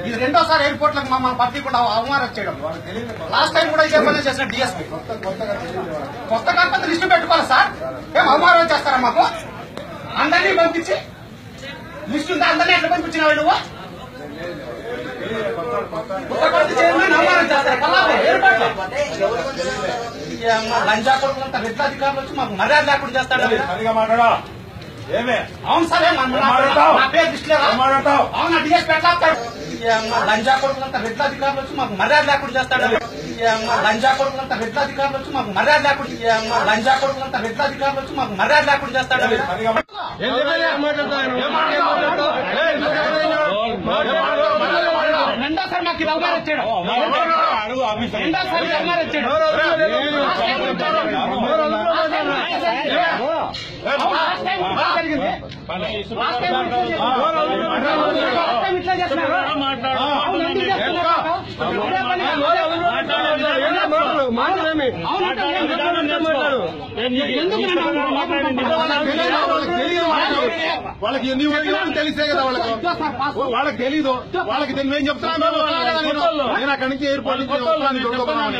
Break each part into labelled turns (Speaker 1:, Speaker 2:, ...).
Speaker 1: ఇది రెండోసారి ఎయిర్పోర్ట్లకు మమ్మల్ని పంపించకుండా అవమానం చేయడం. లాస్ట్ టైం కూడా ఇదే పని చేసిన డిఎస్పీ కొత్త కాకపోతే లిస్టు పెట్టుకోవాలి సార్. ఏం అవమానం చేస్తారా మాకు? అందరినీ పంపించి లిస్టు ఉందా అందరినీ ఎట్లా పంపించినావు నువ్వు? అవమానం చేస్తారు? ఎయిర్పోర్ట్ రెడ్ల అధికారులు వచ్చి మాకు మర్యాద లేకుండా చేస్తాడు అవును సార్ నా-
Speaker 2: మాట్లాడతావు?
Speaker 1: పేరు అవునా డిఎస్ పెట్టాడు లంచా కొడుకులంతా రెడ్ల అధికారులు వచ్చి మాకు మర్యాద లేకుండా చేస్తాడు ఈ అమ్మ లంచా కొడుకులంతా రెడ్ల అధికారులు వచ్చి మాకు మర్యాద లేకుండా లంచా కొడుకులంతా రెడ్ల అధికారులు వచ్చి మాకు మర్యాద లేకుండా చేస్తాడు రెండోసారి మాకు ఇది రెండోసారి జరిగింది. ఇట్లా చేస్తున్నారు.
Speaker 2: వాళ్ళకి ఎన్ని తెలిసే కదా వాళ్ళకి వాళ్ళకి తెలీదు వాళ్ళకి మేము చెప్తాను నేను అక్కడి నుంచి ఎయిర్పోర్ట్ నుంచి వస్తాను దొరకబోమని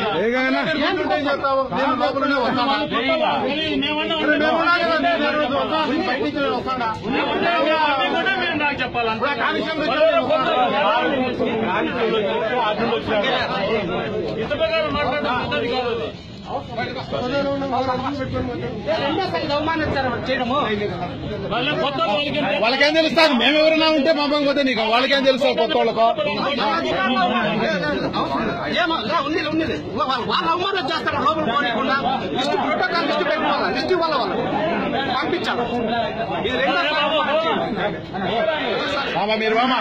Speaker 2: ఏం చెప్తావు నేను లోపలనే వస్తాను మేము ఉన్నాం కదా, నేను వాళ్ళకేం తెలుస్తారు మేము ఎవరైనా ఉంటే పంపకపోతే నీకు వాళ్ళకేం తెలుసు కొత్త వాళ్ళకు?
Speaker 1: వాళ్ళు అవమానం చేస్తారు లోపల పోనీయకుండా? లిస్టు ప్రోటోకాల్ లిస్టు పెట్టుకోవాలి? లిస్టు ఇవ్వాలి వాళ్ళు? పంపించాలి? ఇది
Speaker 2: మీరు మామ.